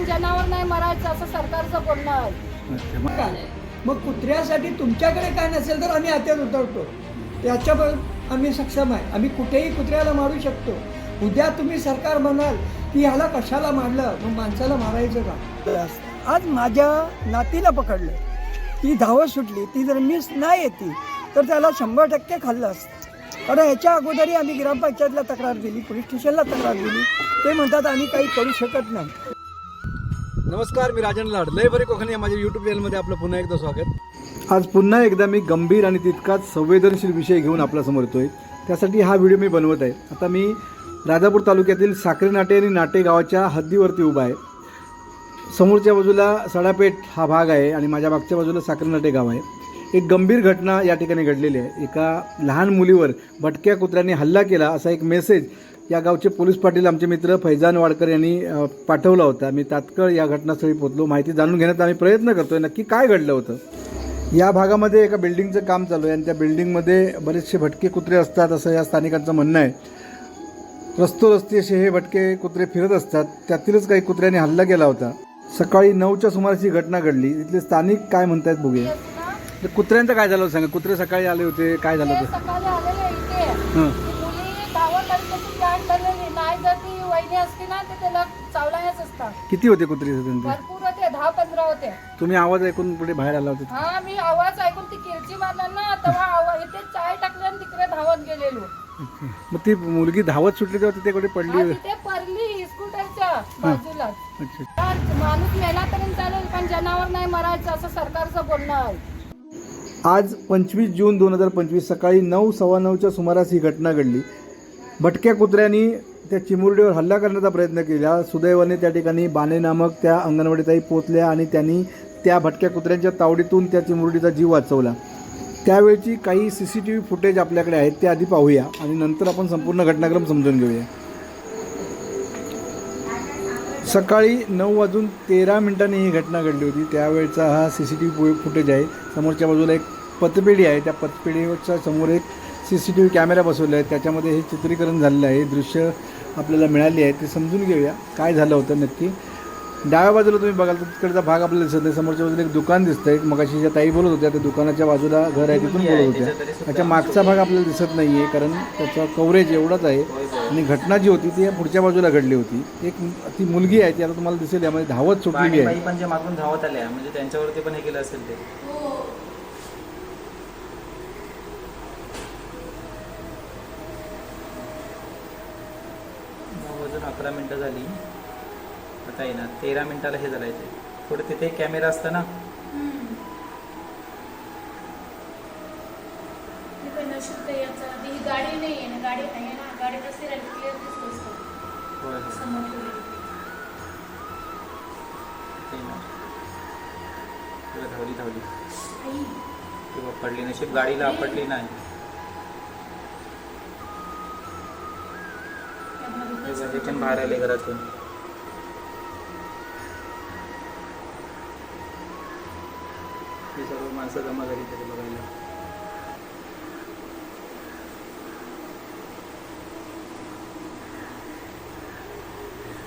पण जनावर नाही मरायचं असं सरकारचं बोलणं आहे. मग- काय मग कुत्र्यासाठी तुमच्याकडे काय नसेल तर आम्ही हातात उतरतो. त्याच्यावर आम्ही सक्षम आहे. आम्ही कुठेही कुत्र्याला मारू शकतो. उद्या तुम्ही सरकार म्हणाल की ह्याला कशाला मारलं? मग माणसाला मारायचं का? आज माझ्या नातीला पकडलं. ती धावत सुटली. ती जर मिस नाही येते तर त्याला शंभर टक्के खाल्लं असतं. कारण याच्या अगोदरही आम्ही ग्रामपंचायतला तक्रार दिली पोलीस स्टेशनला तक्रार दिली. ते म्हणतात आम्ही काही करू शकत नाही. नमस्कार मी राजन लाड. लय बरे कोकणी या माझ्या यूट्यूब चॅनलमध्ये आपलं पुन्हा एकदा स्वागत. आज पुन्हा एकदा मी गंभीर आणि तितकाच संवेदनशील विषय घेऊन आपल्यासमोर येतोय. त्यासाठी हा व्हिडिओ मी बनवत आहे. आता मी राजापूर तालुक्यातील साखरे नाटे आणि नाटे गावाच्या हद्दीवरती उभा आहे. समोरच्या बाजूला सडापेठ हा भाग आहे आणि माझ्या मागच्या बाजूला साखरे नाटे गाव आहे. एक गंभीर घटना या ठिकाणी घडलेली आहे. एका लहान मुलीवर भटक्या कुत्र्याने हल्ला केला असा एक मेसेज या गावचे पोलीस पाटील आमचे मित्र फैजान वाडकर यांनी पाठवला होता. मी तात्काळ या घटनास्थळी पोहोचलो. माहिती जाणून घेण्याचा आम्ही प्रयत्न करतोय. नक्की काय घडलं होतं? या भागामध्ये एका बिल्डिंगचं काम चालू आहे आणि त्या बिल्डिंगमध्ये बरेचसे भटके कुत्रे असतात असं या स्थानिकांचं म्हणणं आहे. रस्तोरस्ती असे हे भटके कुत्रे फिरत असतात. त्यातीलच काही कुत्र्याने हल्ला केला होता. सकाळी नऊच्या सुमारास ही घटना घडली. इथले स्थानिक काय म्हणतायत बघूया. कुत्र्यांचं काय झालं होतं सांगा. कुत्रे सकाळी आले होते. काय झालं होतं? आली तशी प्लॅन नाही. जर ती वहिनी असती ना तर त्याला चावलायच असतात. किती होते कुत्रे भरपूर होते दहा पंधरा होते. तुम्ही आवाज ऐकून पुढे बाहेर आला होता. हा मी आवाज ऐकून ती किरची मारला ना तेव्हा आवाज इथे चाय टाकली आणि तिकडे धावत गेलेलो. मग ती मुलगी धावत सुटली तेव्हा तिथे कुठे हा, पडली तिथे पडली स्कूटरच्या बाजूला. अच्छा. माणूस मेला तरी चालेल पण जनावर नाही मरायचं असं सरकारचं बोलणं आहे. आज पंचवीस जून दोन हजार पंचवीस सकाळी नऊ सव्वा नऊच्या सुमारास ही घटना घडली. भटक्या कुत्र्यांनी त्या चिमुरडीवर हल्ला करण्याचा प्रयत्न केला. सुदैवाने त्या ठिकाणी बाणे नामक त्या अंगणवाडीताई पोचल्या आणि त्यांनी त्या भटक्या कुत्र्यांच्या तावडीतून त्या चिमुरडीचा जीव वाचवला. त्यावेळची काही C C T V footage आपल्याकडे आहेत ते आधी पाहूया आणि नंतर आपण संपूर्ण घटनाक्रम समजून घेऊया. सकाळी नऊ वाजून तेरा मिनिटांनी ही घटना घडली होती. त्यावेळचा हा C C T V footage आहे. समोरच्या बाजूला एक पतपेढी आहे. त्या पतपेढीच्या समोर एक C C T V camera बसवला आहे त्याच्यामध्ये हे चित्रीकरण झालेलं आहे. दृश्य आपल्याला मिळाली आहे. ते समजून घेऊया. काय झालं होतं नक्की? डाव्या बाजूला तुम्ही बघाल तर तिकडचा भाग आपल्याला दिसत नाही. समोरच्या बाजूला एक दुकान दिसतंय. मगाशी ज्या ताई बोलत होत्या त्या दुकानाच्या बाजूला घर आहे तिथून बोलत होत्या. त्याच्या मागचा भाग आपल्याला दिसत नाही आहे कारण त्याचा कव्हरेज एवढाच आहे. आणि घटना जी होती ती या पुढच्या बाजूला घडली होती. एक ती मुलगी आहे ती आता तुम्हाला दिसेल यामध्ये धावत सुटलेली आहे. बाई पण जे मागून धावत आल्या. म्हणजे त्यांच्यावरती पण हे केलं असेल ते नऊ वाजून अकरा मिनटं झाली. आता येणार तेरा मिनिटाला हे झालं ते पुढे तिथे कॅमेरा असतं. ना. मी पण नशीब ते याचं आधी ही हे बघ, हे पण बाहेर आले. घरातून. ही सर्व माणसं जमा झाली तरी बघायला.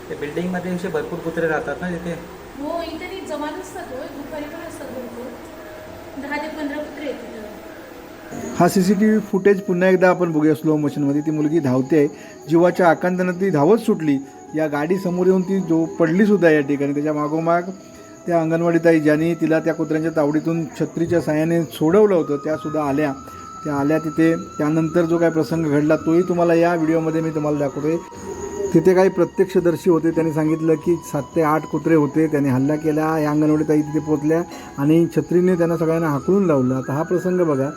ते बिल्डिंगमध्ये असे भरपूर कुत्रे राहतात ना तिथे? हो इथे ती जमा नसतात हो दुपारी पण असतात भरपूर. दहा ते पंधरा कुत्रे येतात. हा C C T V footage पुन्हा एकदा आपण बघूया स्लो मोशनमध्ये ती मुलगी धावते आहे. जीवाच्या आकांतानं ती धावत सुटली. या गाडी समोर येऊन ती जो पडली सुद्धा या ठिकाणी. त्याच्या मागोमाग त्या अंगणवाडीताई ज्यांनी तिला त्या कुत्र्यांच्या तावडीतून छत्रीच्या साह्याने सोडवलं होतं त्यासुद्धा आल्या. त्या आल्या तिथे. त्यानंतर जो काय प्रसंग घडला तोही तुम्हाला या व्हिडिओमध्ये मी तुम्हाला दाखवतोय. तिथे काही प्रत्यक्षदर्शी होते. त्यांनी सांगितलं की सात ते आठ कुत्रे होते. त्यांनी हल्ला केला. या अंगणवाडी ताई तिथे पोचल्या आणि छत्रीने त्यांना सगळ्यांना हाकलून लावलं. आता हा प्रसंग बघा.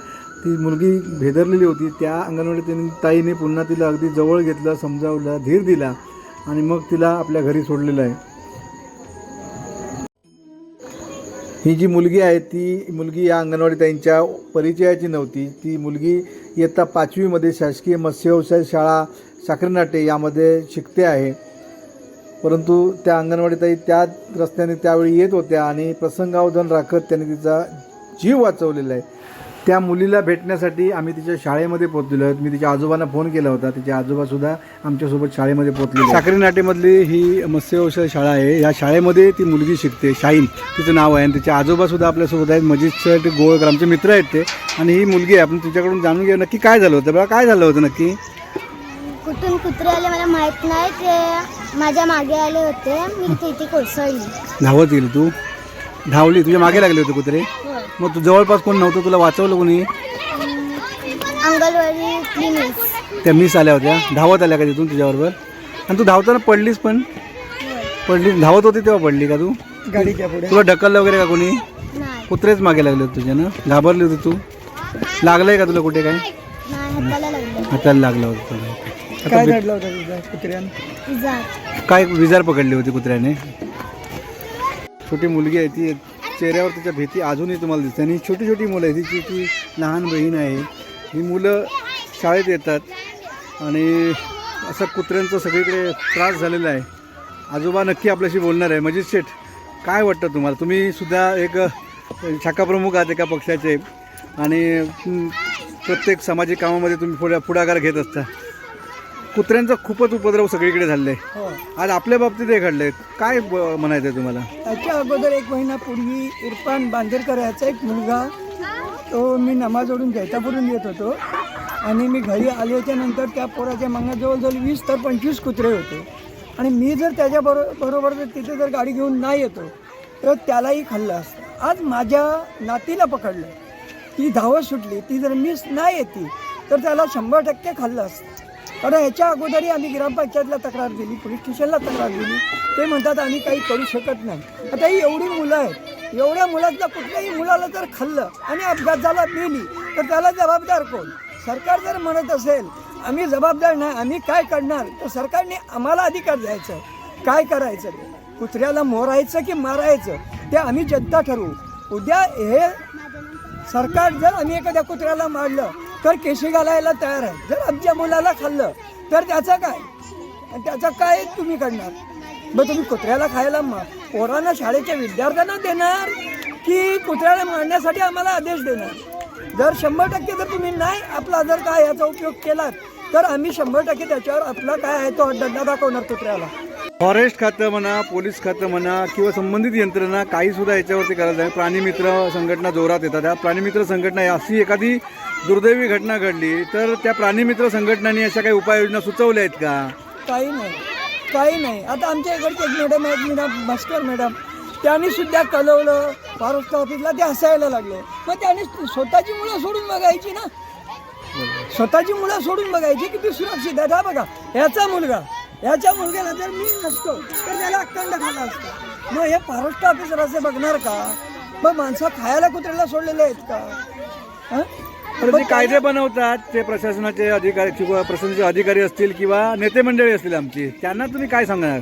ती मुलगी भेदरलेली होती. त्या अंगणवाडी त्यांनी ताईने पुन्हा तिला अगदी जवळ घेतलं समजावलं धीर दिला आणि मग तिला आपल्या घरी सोडलेलं आहे. ही जी मुलगी आहे ती मुलगी या अंगणवाडी ताईंच्या परिचयाची नव्हती. ती मुलगी इयत्ता पाचवीमध्ये शासकीय मत्स्यव्यवसाय शाळा साखरनाटे यामध्ये शिकते आहे. परंतु त्या अंगणवाडीताई त्या रस्त्याने त्यावेळी येत होत्या आणि प्रसंगावधान राखत त्यांनी तिचा जीव वाचवलेला आहे. त्या मुलीला भेटण्यासाठी आम्ही तिच्या शाळेमध्ये पोहोचलेलो आहोत. मी तिच्या आजोबांना फोन केला होता. तिचे आजोबा सुद्धा आमच्यासोबत शाळेमध्ये पोहोचले साखरी नाटेमधली ही मत्स्यव्यवसाय शाळा आहे. या शाळेमध्ये ती मुलगी शिकते शाहीन. तिचं नाव आहे. आणि तिचे आजोबा सुद्धा आपल्यासोबत आहेत. मजिद शेठ गोळकर आमचे मित्र आहेत ते. आणि ही मुलगी आहे. आपण तिच्याकडून जाणून घेऊ नक्की काय झालं होतं. बघा काय झालं होतं नक्की? कुठून कुत्रे आले मला माहीत नाही. ते माझ्या मागे आले होते. मी तिथे कोसळली. धावत गेली तू? धावली तुझ्या मागे लागले होते कुत्रे. मग तू जवळपास कोण नव्हतं तुला वाचवलं कोणी? अंगणवाडी क्लिनिक त्या मिस आल्या होत्या. धावत आल्या का तिथून तुझ्याबरोबर? आणि तू धावताना पडलीस पण? पडली धावत होती तेव्हा पडली का तू? गाडीच्या पुढे. तुला ढकललं वगैरे का कोणी? नाही. कुत्रेच मागे लागले होते तुझ्या ना? घाबरली होती तू? लागलंय का तुला कुठे काय? नाही हाताला लागलं. हाताला लागलं होतं तुला. काय आता घडलं होतं तुझ्या कुत्र्यानं? जात काय विजार पकडली होती कुत्र्याने? छोटी मुलगी आहे ती चेहऱ्यावर तिच्या भीती अजूनही तुम्हाला दिसते. आणि छोटी छोटी मुलं आहे तिची ती लहान बहीण आहे. ही मुलं शाळेत येतात. आणि असं कुत्र्यांचं सगळीकडे त्रास झालेला आहे. आजोबा नक्की आपल्याशी बोलणार आहे. मजिद शेठ काय वाटतं तुम्हाला? तुम्ही सुद्धा एक शाखाप्रमुख आहात एका पक्षाचे. आणि प्रत्येक सामाजिक कामामध्ये तुम्ही पुढा पुढाकार घेत असता. कुत्र्यांचा खूपच उपद्रव सगळीकडे झालेला आहे. हो. आज आपल्या बाबतीत हे घडलंय. काय म्हणायचं आहे तुम्हाला? त्याच्या अगोदर एक महिन्यापूर्वी इरफान बांदेरकर याचा एक मुलगा तो मी नमाजोडून जैतापूरून येत होतो. आणि मी घरी आल्याच्यानंतर त्या पोराच्या मागण्यात जवळजवळ वीस तर पंचवीस कुत्रे होते. आणि मी जर त्याच्या बरो बरोबर जर तिथे जर गाडी घेऊन नाही येतो तर त्यालाही खाल्लं असतं. आज माझ्या नातीला पकडलं. ती धावत सुटली. ती जर मिस नाही येते तर त्याला शंभर टक्के खाल्लं असतं. कारण ह्याच्या अगोदरही आम्ही ग्रामपंचायतला तक्रार दिली पोलीस स्टेशनला तक्रार दिली. ते म्हणतात आम्ही काही करू शकत नाही. आता ही एवढी मुलं आहेत. एवढ्या मुलातल्या कुठल्याही मुलाला जर खाल्लं आणि अपघात झाला मेली तर त्याला जबाबदार कोण? सरकार जर म्हणत असेल आम्ही जबाबदार नाही आम्ही काय करणार? तर सरकारने आम्हाला अधिकार द्यायचा आहे. काय करायचं? कुत्र्याला मोरायचं की मारायचं? ते आम्ही जनता ठरवू. उद्या हे सरकार जर आम्ही एखाद्या कुत्र्याला मारलं तर केशी घालायला तयार आहे. जर आमच्या मुलाला खाल्लं तर त्याचं काय? आणि त्याचं काय तुम्ही करणार? मग तुम्ही कुत्र्याला खायला मा पोरांना शाळेच्या विद्यार्थ्यांना देणार की कुत्र्याला मारण्यासाठी आम्हाला आदेश देणार? जर शंभर टक्के जर तुम्ही नाही आपला जर काय याचा उपयोग केलात तर आम्ही शंभर टक्के त्याच्यावर आपला काय आहे तो दंडा दाखवणार कुत्र्याला. फॉरेस्ट खातं म्हणा पोलीस खातं म्हणा किंवा संबंधित यंत्रणा काही सुद्धा याच्यावरती करायला आहे प्राणीमित्र संघटना जोरात येतात. त्या प्राणीमित्र संघटना अशी एखादी दुर्दैवी घटना घडली तर त्या प्राणीमित्र संघटनांनी अशा काही उपाययोजना सुचवल्या आहेत का? काही नाही. काही नाही. आता आमच्या इकडचे एक मॅडम आहेत मॅडम भास्कर मॅडम त्यांनी सुद्धा कळवलं फॉरेस्ट ऑफिसला ते हसायला लागले. मग त्यांनी स्वतःची मुलं सोडून बघायची ना? स्वतःची मुलं सोडून बघायची की ती सुरक्षित आहे हा बघा ह्याचा मुलगा ह्याच्या मुलग्याला जर मी नसतो तर त्याला अखंड खाला असता. मग हे फॉरेस्ट ऑफिसर असे बघणार का? मग माणसं खायला कुत्र्याला सोडलेले आहेत का? तर जे कायदे बनवतात ते प्रशासनाचे अधिकारी किंवा प्रशासनाचे अधिकारी असतील किंवा नेते मंडळी असतील आमची. त्यांना तुम्ही काय सांगणार?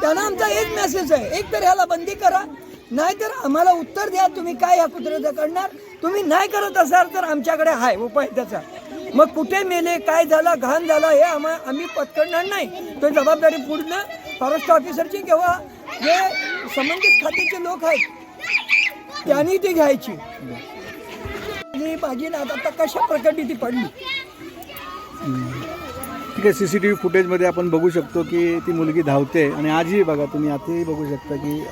त्यांना आमचा एक मेसेज आहे. एक तर ह्याला बंदी करा. नाहीतर आम्हाला उत्तर द्या तुम्ही काय या कुत्र्याचं करणार. तुम्ही नाही करत असाल तर आमच्याकडे आहे उपाय त्याचा. मग कुठे मेले काय झालं घाण झालं हे आम्हा आम्ही पत्करणार नाही. तो जबाबदारी पूर्ण फॉरेस्ट ऑफिसरची किंवा जे संबंधित खात्याचे लोक आहेत त्यांनी ती घ्यायची. आणि माझी नात आता कशा प्रकारे ती पडली. ठीक आहे सी सी टी व्ही फुटेजमध्ये आपण बघू शकतो की ती मुलगी धावते. आणि आजही बघा तुम्ही आताही बघू शकता की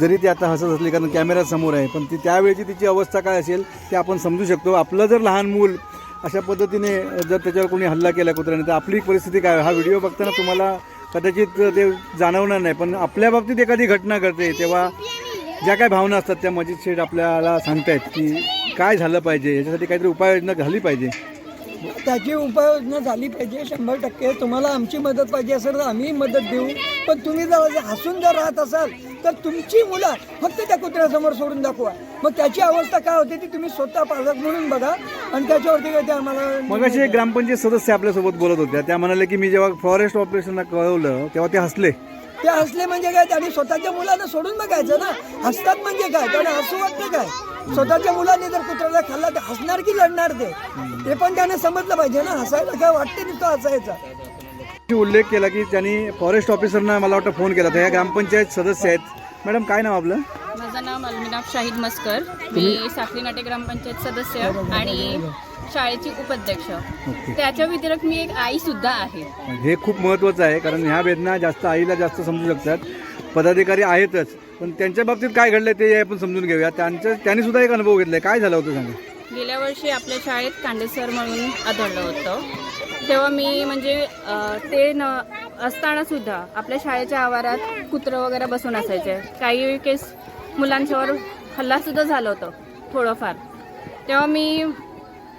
जरी ती आता हसत असली कारण कॅमेरा समोर आहे पण ती त्यावेळेची तिची अवस्था काय असेल ते आपण समजू शकतो. आपलं जर लहान मूल अशा पद्धतीने जर त्याच्यावर कोणी हल्ला केला कुत्र्याने तर आपली परिस्थिती काय? हा व्हिडिओ बघताना तुम्हाला कदाचित ते जाणवणार नाही पण आपल्या बाबतीत एखादी घटना घडते तेव्हा ज्या काय भावना असतात त्या मजिद शेठ आपल्याला सांगतायत की काय झालं पाहिजे याच्यासाठी काहीतरी उपाययोजना झाली पाहिजे. त्याची उपाययोजना झाली पाहिजे शंभर टक्के. तुम्हाला आमची मदत पाहिजे असेल तर आम्ही मदत देऊ. पण तुम्ही जर हसून जर राहत असाल तर तुमची मुलं फक्त त्या कुत्र्यासमोर सोडून दाखवा. मग त्याची अवस्था काय होते ती तुम्ही स्वतः पालक म्हणून बघा. आणि त्याच्यावरती काय ते आम्हाला मग असे ग्रामपंचायत सदस्य आपल्यासोबत बोलत होत्या. त्या म्हणाले की मी जेव्हा फॉरेस्ट ऑपरेशनला कळवलं तेव्हा ते हसले. ते हसले म्हणजे काय? त्यांनी स्वतःच्या मुलांना सोडून बघायचं ना? हसतात म्हणजे काय? त्याने हसू वाटतं काय? स्वतःच्या मुलांनी जर कुत्र्याला खाल्ला ते हसणार की लढणार ते? ते पण त्याने समजलं पाहिजे ना? हसायला काय वाटते नुसतं हसायचा? उल्लेख केला की त्यांनी फॉरेस्ट ऑफिसरना मला वाटतं फोन केला तर ह्या ग्रामपंचायत सदस्य आहेत. मॅडम काय नाव आपलं? माझं माझं नाव अल्मिनाफ शाहिद मस्कर. मी साखरी नाटे ग्रामपंचायत सदस्य आणि शाळेची उपाध्यक्ष. त्याच्या व्यतिरिक्त मी एक आई सुद्धा आहे. हे खूप महत्त्वाचं आहे कारण ह्या वेदना जास्त आईला जास्त समजू शकतात. पदाधिकारी आहेतच पण त्यांच्या बाबतीत काय घडलं ते आपण समजून घेऊया. त्यांच्या त्यांनी सुद्धा एक अनुभव घेतलाय. काय झालं होतं सांगा? गेल्या वर्षी आपल्या शाळेत कांडेसर म्हणून आढळलं होतं. तेव्हा मी म्हणजे ते न असताना सुद्धा आपल्या शाळेच्या आवारात कुत्रं वगैरे बसून असायचे. काही केस मुलांच्यावर हल्लासुद्धा झालं होतं थोडंफार. तेव्हा मी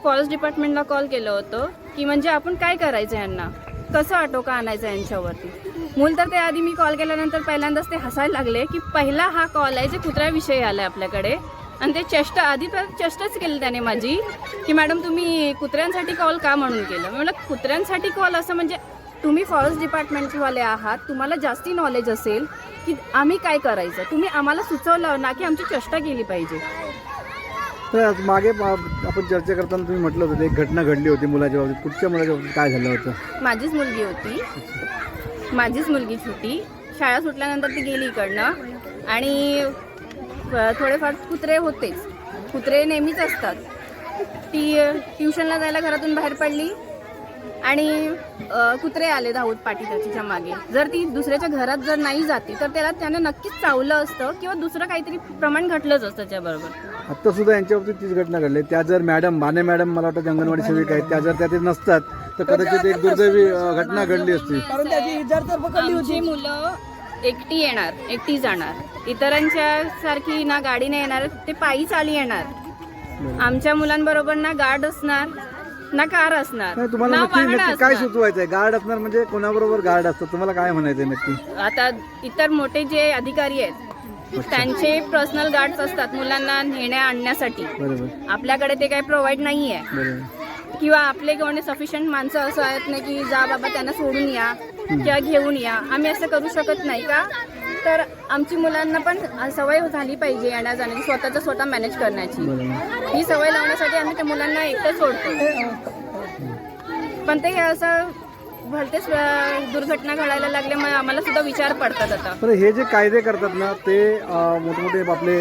फॉरेस्ट डिपार्टमेंटला कॉल केलं होतं की म्हणजे आपण काय करायचं यांना? कसं आटोका आणायचं यांच्यावरती? मूल तर त्याआधी मी कॉल केल्यानंतर पहिल्यांदाच ते हसायला लागले की पहिला हा कॉल आहे जे कुत्र्याविषयी आला आहे आपल्याकडे. आणि ते चेष्टा आधी तर चेष्टाच केली त्याने माझी की मॅडम तुम्ही कुत्र्यांसाठी कॉल का म्हणून केलं? मी कुत्र्यांसाठी कॉल असं म्हणजे तुम्ही फॉरेस्ट डिपार्टमेंटवाले आहात तुम्हाला जास्ती नॉलेज असेल की आम्ही काय करायचं? तुम्ही आम्हाला सुचवलं ना की आमची चेष्टा केली पाहिजे. तर मागे आपण चर्चा करताना तुम्ही म्हटलं होतं एक घटना घडली होती मुलाच्या बाबतीत. कुठच्या मुलाच्या बाबतीत काय झालं होतं? माझीच मुलगी होती. माझीच मुलगी होती शाळा सुटल्यानंतर ती गेली इकडनं. आणि थोडेफार कुत्रे होतेच. कुत्रे नेहमीच असतात. ती ट्युशनला जायला घरातून बाहेर पडली. आणि कुत्रे आले धावत पाठी त्याच्यामागे. जर ती दुसऱ्याच्या घरात जर नाही जाती तर त्याला त्यानं नक्कीच चावलं असतं किंवा दुसरं काहीतरी प्रमाण घटलंच असतं त्याच्याबरोबर. आत्ता सुद्धा यांच्या बाबतीत तीच घटना घडली. त्या जर मॅडम बाने मॅडम मला वाटतं अंगणवाडी सेविका आहेत त्या जर त्या तिथे नसतात तर कदाचित एक दुर्दैवी घटना घडली असती. कारण त्याची इजार तर पकडली आमची होती. मुलं एकटी येणार एकटी जाणार. इतरांच्या सारखी ना गाडीने येणार ते पायी चाली येणार. आमच्या मुलांबरोबर ना गार्ड असणार ना कार असणार. नाही तुम्हाला ना नक्की वाहनं नक्की काय असणार. सुचवायचं गार्ड असणार म्हणजे कोणाबरोबर गार्ड असतं? तुम्हाला काय म्हणायचं नक्की? आता इतर मोठे जे अधिकारी आहेत त्यांचे पर्सनल गार्ड्स असतात मुलांना नेण्या आणण्यासाठी. बरोबर. आपल्याकडे ते काही प्रोव्हाइड नाही आहे बरोबर. किंवा आपले कोणी सफिशियंट माणसं असं आहेत ना की जा बाबा त्यांना सोडून या किंवा घेऊन या. आम्ही असं करू शकत नाही का? तर आमची मुलांना पण सवय झाली पाहिजे येण्या जाण्याची स्वतःचं स्वतः मॅनेज करण्याची. ही सवय लावण्यासाठी आम्ही त्या मुलांना एकटं सोडतो. पण ते असं भलतेच दुर्घटना घडायला लागल्यामुळे आम्हाला सुद्धा विचार पडतात आता. तर हे जे कायदे करतात ना ते मोठमोठे आपले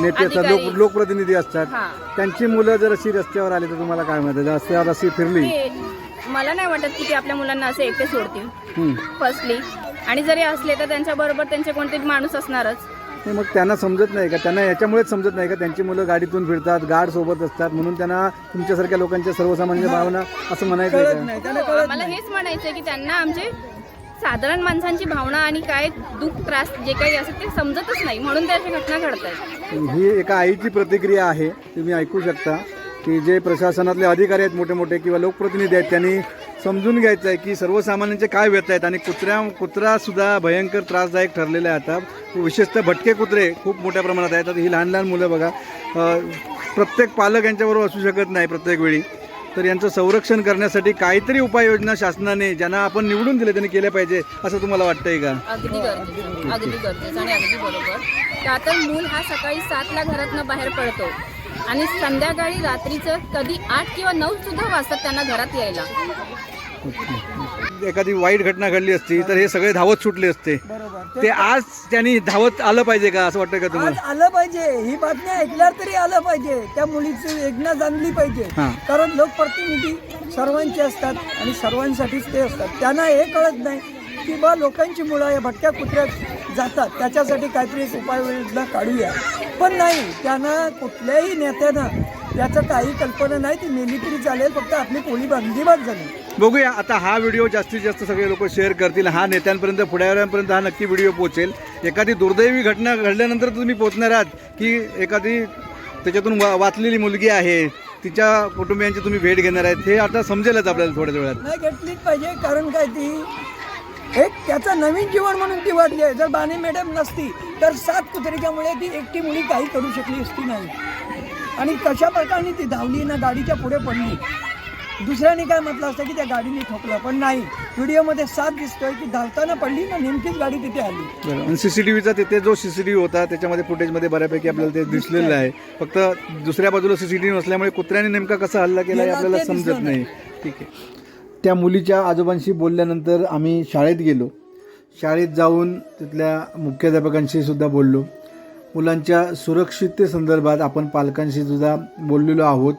नेते असतात लोक. लोकप्रतिनिधी असतात. त्यांची मुलं जर अशी रस्त्यावर आली तर तुम्हाला काय म्हणतात रस्त्यावर अशी फिरली. मला नाही वाटत की ते आपल्या मुलांना असे एकटे सोडतील. फर्स्टली आणि जरी असले तर त्यांच्याबरोबर त्यांचे कोणते माणूस असणारच. नाही, मग त्यांना समजत नाही का? त्यांना याच्यामुळेच समजत नाही का? त्यांची मुलं गाडीतून फिरतात गार्ड सोबत असतात म्हणून त्यांना तुमच्यासारख्या लोकांच्या सर्वसामान्य भावना असं म्हणायचं आहे. का आम्हाला हेच म्हणायचं की त्यांना आमचे साधारण माणसांची भावना आणि काय दुःख त्रास जे काही असेल ते समजतच नाही म्हणून त्या अशा घटना घडत आहेत ही एका आईची प्रतिक्रिया आहे तुम्ही ऐकू शकता की जे प्रशासनातले अधिकारी आहेत मोठे मोठे किंवा लोकप्रतिनिधी आहेत त्यांनी समजून घ्यायचं आहे की सर्वसामान्यांचे काय व्यथा आहेत आणि कुत्र्या कुत्रासुद्धा भयंकर त्रासदायक ठरलेले आहे आता विशेषतः भटके कुत्रे खूप मोठ्या प्रमाणात आहेत. आता ही लहान लहान मुलं बघा प्रत्येक पालक यांच्याबरोबर असू शकत नाही प्रत्येक वेळी. तर यांचं संरक्षण करण्यासाठी काहीतरी उपाययोजना शासनाने ज्यांना आपण निवडून दिले त्यांनी केल्या पाहिजे असं तुम्हाला वाटतंय का? अगदी गरजेचं अगदी गरजेचं आणि अगदी बरोबर. का तर मूल हा सकाळी सातला घरातनं बाहेर पडतो. आणि संध्याकाळी रात्रीचं कधी आठ किंवा नऊ सुद्धा वाजतात त्यांना घरात यायला. एखादी वाईट घटना घडली असती तर हे सगळे धावत सुटले असते. बरोबर. ते आज त्यांनी धावत आलं पाहिजे का असं वाटतं का आज तुम्हाला आलं पाहिजे. ही बातमी ऐकल्यावर तरी आलं पाहिजे. त्या मुलीची वेदना जाणली पाहिजे. हां. कारण लोकप्रतिनिधी सर्वांचे असतात आणि सर्वांसाठीच ते असतात. त्यांना हे कळत नाही की बा लोकांची मुलं या भटक्या कुत्र्यात जातात. त्याच्यासाठी काहीतरी एक उपाययोजना काढूया. पण नाही त्यांना कुठल्याही नेत्यानं याचं काही कल्पना नाही. ती मेली तरी चालेल. फक्त आपली पोळी बांधली बाद झाली. बघूया आता हा व्हिडिओ जास्तीत जास्त सगळे लोक शेअर करतील. हा नेत्यांपर्यंत पुढाऱ्यांपर्यंत हा नक्की व्हिडिओ पोहोचेल. एखादी दुर्दैवी घटना घडल्यानंतर तुम्ही पोहोचणार आहात की एखादी त्याच्यातून वा वाचलेली मुलगी आहे तिच्या कुटुंबियांची तुम्ही भेट घेणार आहेत हे आता समजेलच आपल्याला थोड्या वेळात. नाही घेतलीच पाहिजे कारण काय ती? एक त्याचं नवीन जीवन म्हणून ती वाढली आहे. जर बाणी मॅडम नसती तर सात कुत्रिकामुळे ती एकटी मुली काही करू शकली असती नाही. आणि कशा प्रकारे ती धावली ना गाडीच्या पुढे पडली दुसऱ्याने काय म्हटलं असतं की त्या गाडीने ठोकलं पण नाही. व्हिडिओमध्ये साथ दिसतोय की धावताना पडली ना नेमकीच गाडी तिथे आली. आणि सीसीटीव्हीचा तिथे जो सीसीटीव्ही होता त्याच्यामध्ये फुटेजमध्ये बऱ्यापैकी आपल्याला ते दिसलेलं आहे. फक्त दुसऱ्या बाजूला सीसीटीव्ही नसल्यामुळे कुत्र्याने नेमका कसा हल्ला केला हे आपल्याला समजत नाही. ठीक आहे. त्या मुलीच्या आजोबांशी बोलल्यानंतर आम्ही शाळेत गेलो. शाळेत जाऊन तिथल्या मुख्याध्यापकांशी सुद्धा बोललो. मुलांच्या सुरक्षिततेसंदर्भात आपण पालकांशी सुद्धा बोललेलो आहोत.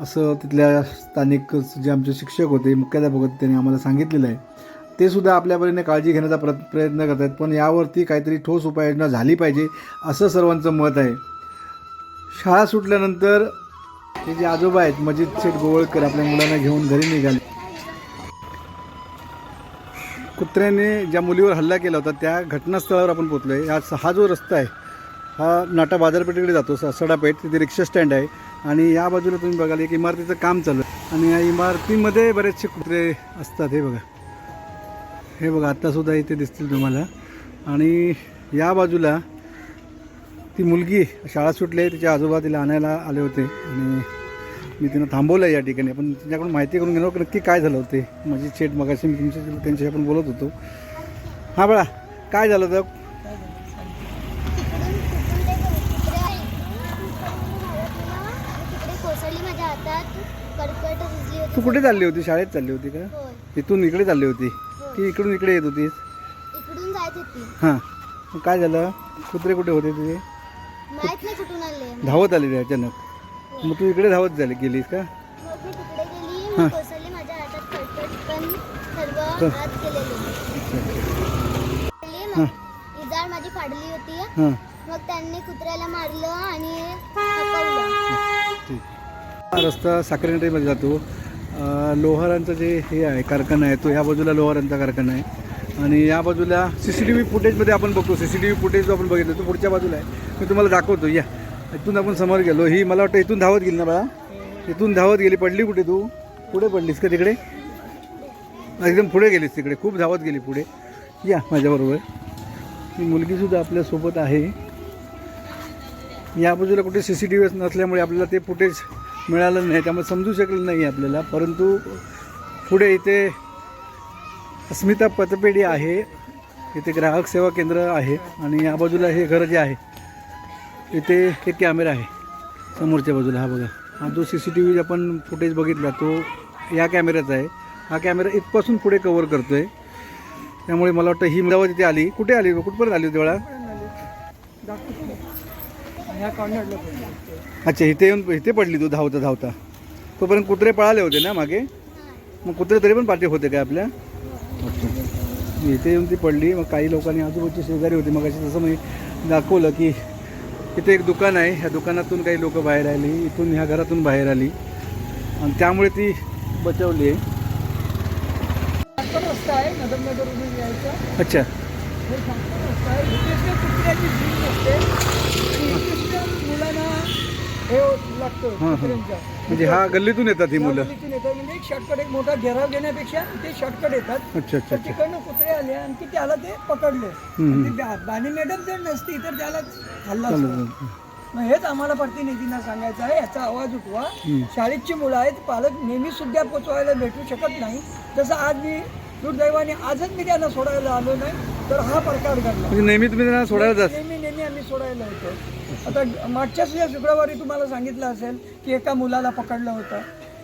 असं तिथल्या स्थानिक जे आमचे शिक्षक होते मुख्याध्यापक होते त्यांनी आम्हाला सांगितलेलं आहे. ते सुद्धा आपल्या परीने काळजी घेण्याचा प्र प्रयत्न करत आहेत पण यावरती काहीतरी ठोस उपाययोजना झाली पाहिजे असं सर्वांचं मत आहे. शाळा सुटल्यानंतर हे जे आजोबा आहेत मजिद शेठ गोवळकर आपल्या मुलांना घेऊन घरी निघाले. कुत्र्याने ज्या मुलीवर हल्ला केला होता त्या घटनास्थळावर आपण पोचलो आहे हा हा जो रस्ता आहे हा नाटा बाजारपेठेकडे जातो सडापेठ तिथे रिक्षा स्टँड आहे. आणि या बाजूला तुम्ही बघाल एक इमारतीचं काम चालू आहे. आणि या इमारतीमध्ये बरेचसे कुत्रे असतात हे बघा. हे बघा आत्तासुद्धा इथे दिसतील तुम्हाला. आणि या बाजूला ती मुलगी शाळा सुटली आहे तिच्या आजोबा तिला आणायला आले होते. आणि मी तिनं थांबवलं आहे या ठिकाणी. आपण तिच्याकडून माहिती करून घेणार की नक्की काय झालं होते माझी चेट मगाशी मी तुमच्या त्यांच्याशी आपण बोलत होतो. हां बळा काय झालं होतं तिकडे कोसळली माझ्या हातात कडकड रुजली होती. तू कुठे चालली होती? शाळेत चालली होती का? होय. इथून इकडे चालली होती? की इकडून इकडे येत होतीस? इकडून होती. हां. मग काय झालं? कुत्रे कुठे होते तुझे? माहीत नाही कुठून आले. धावत आले ते अचानक. मग तू इकडे धावत झाली गेलीस का? मग मी तिकडे गेली. मग कोसळली माझ्या हातात कडकड पण सर्व आत गेलेले. गेली, मग इजार माझी फाडली होती. हां. मग त्यांनी कुत्र्याला मारलं आणि पकडलं. रस्ता साखरेनगरीमध्ये जातो. लोहारांचं जे हे आहे कारखाना आहे तो ह्या बाजूला लोहारांचा कारखाना आहे. आणि या बाजूला सी सी टी व्ही फुटेजमध्ये आपण बघतो. C C T V footage जो आपण बघितलं तो पुढच्या बाजूला आहे. मी तुम्हाला दाखवतो. या. इथून आपण समोर गेलो. ही मला वाटतं इथून धावत गेली ना बाळा? इथून धावत गेली. पडली कुठे तू? पुढे पडलीस का तिकडे? एकदम पुढे गेलीस तिकडे. खूप धावत गेली पुढे. या माझ्याबरोबर. ही मुलगीसुद्धा आपल्यासोबत आहे. या बाजूला कुठे सी सी टी व्ही नसल्यामुळे आपल्याला ते फुटेज मिळालं नाही त्यामुळे समजू शकलं नाही आपल्याला. परंतु पुढे इथे अस्मिता पतपेढी आहे. इथे ग्राहक सेवा केंद्र आहे आणि या बाजूला हे घर जे आहे इथे एक कॅमेरा आहे. समोरच्या बाजूला हा बघा. हा जो सी सी टी व्ही आपण फुटेज बघितला तो या कॅमेऱ्याचा आहे. हा कॅमेरा इथपासून पुढे कवर करतो आहे त्यामुळे मला वाटतं ही मुलावर तिथे आली. कुठे आली? कुठपर्यंत आली होती वेळा ह्या कॉर्नरला पडली. अच्छा इथे येऊन इथे पडली तू धावता धावता. तोपर्यंत कुत्रे पळाले होते ना मागे? मग कुत्रे तरी पण पाठी होते काय आपल्या? अच्छा इथे येऊन ती पडली मग काही लोकांनी आजूबाजूची शेजारी होती. मग अशी जसं मी दाखवलं की इथे एक दुकान आहे. ह्या दुकानातून काही लोक बाहेर आली. इथून ह्या घरातून बाहेर आली. आणि त्यामुळे ती बचावली आहे. अच्छा हे शॉर्टकट रस्ता आहे विशिष्ट कुत्र्याची भीक नसते विशिष्ट मुलांना हे लागतं हां हां. म्हणजे हा गल्लीतून येतात ही मुलं? गल्लीतून येतात. म्हणजे एक शॉर्टकट एक मोठा घेराव घेण्यापेक्षा ते शॉर्टकट येतात. अच्छा अच्छा तर अच्छा. तिकडनं कुत्रे आले आणि की त्याला ते पकडले. हम्म. आणि ती बा- बानी मॅडम जर नसती तर त्याला हल्ला असता. चालेल मग हेच आम्हाला प्रतिनिधींना सांगायचं आहे. याचा आवाज उठवा. शाळेची मुलं आहेत. पालक नेहमी सुद्धा पोचवायला भेटू शकत नाही. जसं आज मी दुर्दैवाने आजच मी त्यांना सोडायला आलो नाही तर हा प्रकार घडला. म्हणजे नेहमी तुम्ही त्यांना सोडायला जात नेहमी नेहमी आम्ही सोडायला होतो आता मागच्या सुद्धा शुक्रवारी तुम्हाला सांगितलं असेल की एका मुलाला पकडलं होतं.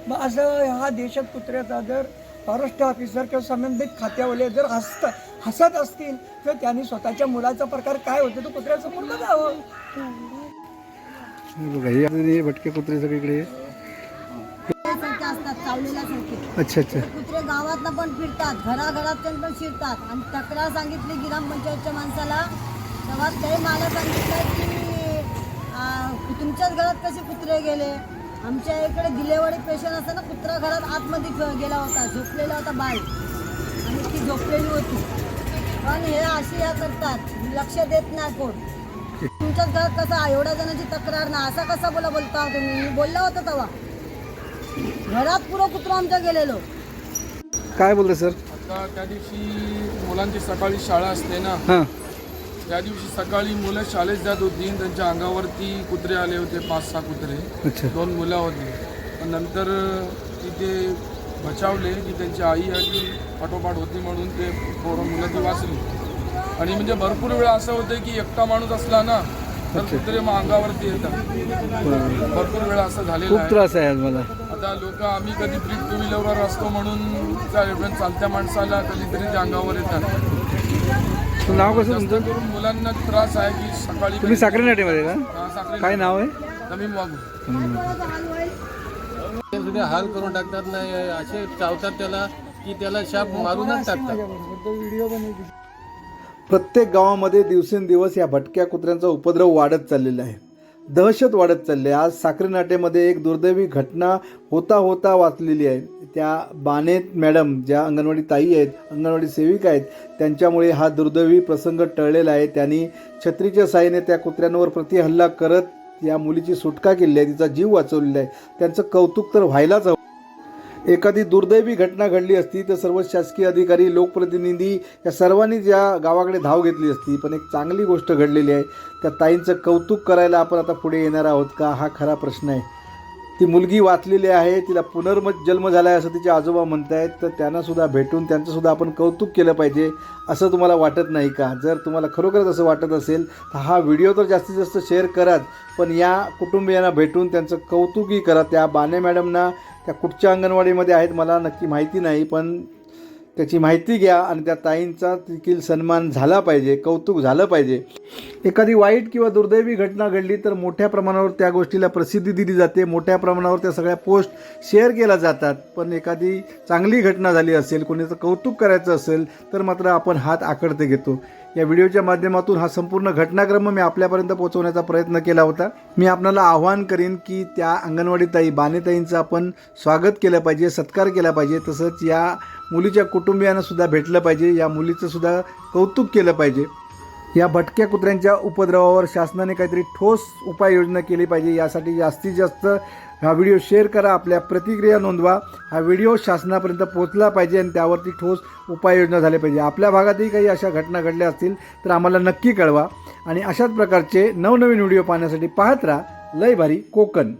मग असं हा देशात कुत्र्याचा जर फॉरेस्ट ऑफिसर किंवा संबंधित खात्यावाले जर हसत हसत असतील तर त्यांनी स्वतःच्या मुलाचा प्रकार काय होतो? तो हे बघा हे आपले भटके कुत्रे सगळीकडे अच्छा अच्छा. कुत्रे गावातनं पण फिरतात घराघरात पण फिरतात आणि तक्रार सांगितली ग्रामपंचायतच्या माणसाला. तेव्हा ते मला सांगितलं की आ, तुमच्याच घरात कसे कुत्रे गेले? आमच्या इकडे दिलेवाडी पेशंट असताना कुत्रा घरात आतमध्ये गेला होता झोपलेला होता बाळ आणि ती झोपलेली होती. पण हे असे या करतात लक्ष देत नाही कोण. तुमच्याच घरात कसं? एवढ्या जणांची तक्रार ना असा कसा बोला बोलता तुम्ही? मी बोलला होता तेव्हा घरात पुरं कुत्रं आमच्या गेलेलो. काय बोलतो सर? आता त्या दिवशी मुलांची सकाळी शाळा असते ना हां. त्या दिवशी सकाळी मुलं शाळेत जात होती. त्यांच्या अंगावरती कुत्रे आले होते पाच सहा कुत्रे. दोन मुलं होती. पण नंतर तिथे बचावले की त्यांची आई आणि पाठोपाठ होती म्हणून ते पोरं मुलं ती वाचली. आणि म्हणजे भरपूर वेळा असं होतं की एकटा माणूस असला ना तर कुत्रे मग अंगावरती येतात. भरपूर वेळा असं झालेलं त्रास आहे मला. आता लोक आम्ही कधीतरी टू व्हीलरवर असतो म्हणून त्या चालत्या माणसाला कधीतरी ते अंगावर येतात. नाव कसं जास्त तुमचं करून मुलांना त्रास आहे की सकाळी तुम्ही साखरे नाट्यामध्ये का? हा, साखरे काय नाव आहे? ते सुद्धा हाल करून टाकतात नाही असे चावतात त्याला की त्याला शाप मारूनच टाकतात प्रत्येक गावामध्ये दिवसेंदिवस या भटक्या कुत्र्यांचा उपद्रव वाढत चाललेला आहे. दहशत वाढत चालली आहे. आज साखरनाट्यामध्ये एक दुर्दैवी घटना होता होता वाचलेली आहे. त्या बानेत मॅडम ज्या अंगणवाडी ताई आहेत अंगणवाडी सेविका आहेत त्यांच्यामुळे हा दुर्दैवी प्रसंग टळलेला आहे. त्यांनी छत्रीच्या साहाय्याने त्या कुत्र्यांवर प्रतिहल्ला करत या मुलीची सुटका केली आहे. तिचा जीव वाचवलेला आहे. त्यांचं कौतुक तर व्हायलाच हवं. एखादी दुर्दैवी घटना घडली असती तर सर्व शासकीय अधिकारी लोकप्रतिनिधी या सर्वांनी ज्या गावाकडे धाव घेतली असती. पण एक चांगली गोष्ट घडलेली आहे. त्या ताईंचं कौतुक करायला आपण आता पुढे येणार आहोत का? हा खरा प्रश्न आहे. ती मुलगी वाचलेली आहे तिला पुनर्म जन्म झाला आहे असं तिचे आजोबा म्हणत आहेत तर त्यांनासुद्धा भेटून त्यांचंसुद्धा आपण कौतुक केलं पाहिजे असं तुम्हाला वाटत नाही का? जर तुम्हाला खरोखरच असं वाटत असेल तर हा व्हिडिओ तर जास्तीत जास्त शेअर कराच पण या कुटुंबियांना भेटून त्यांचं कौतुकही करा. त्या बाने मॅडमना त्या कुठच्या अंगणवाडीमध्ये आहेत मला नक्की माहिती नाही पण त्याची माहिती घ्या आणि त्या ताईंचा देखील सन्मान झाला पाहिजे कौतुक झालं पाहिजे. एखादी वाईट किंवा दुर्दैवी घटना घडली तर मोठ्या प्रमाणावर त्या गोष्टीला प्रसिद्धी दिली जाते मोठ्या प्रमाणावर त्या सगळ्या पोस्ट शेअर केल्या जातात. पण एखादी चांगली घटना झाली असेल कोणीचं कौतुक करायचं असेल तर मात्र आपण हात आकडते घेतो. या व्हिडिओच्या माध्यमातून हा संपूर्ण घटनाक्रम मी आपल्यापर्यंत पोहोचवण्याचा प्रयत्न केला होता. मी आपणाला आव्हान करीन की त्या अंगणवाडी ताई बानेताईंचं आपण स्वागत केलं पाहिजे सत्कार केला पाहिजे. तसंच या मुलीच्या कुटुंबियांना सुद्धा भेटलं पाहिजे. या मुलीचं सुद्धा कौतुक केलं पाहिजे. या भटक्या कुत्र्यांच्या उपद्रवावर शासनाने काहीतरी ठोस उपाययोजना केली पाहिजे. यासाठी जास्तीत जास्त हा व्हिडिओ शेअर करा. आपल्या प्रतिक्रिया नोंदवा. हा व्हिडिओ शासनापर्यंत पोहोचला पाहिजे आणि त्यावरती ठोस उपाययोजना झाल्या पाहिजे. आपल्या भागातही काही अशा घटना घडल्या असतील तर आम्हाला नक्की कळवा. आणि अशाच प्रकारचे नवनवीन व्हिडिओ पाहण्यासाठी पाहत राहा. लय भारी कोकण.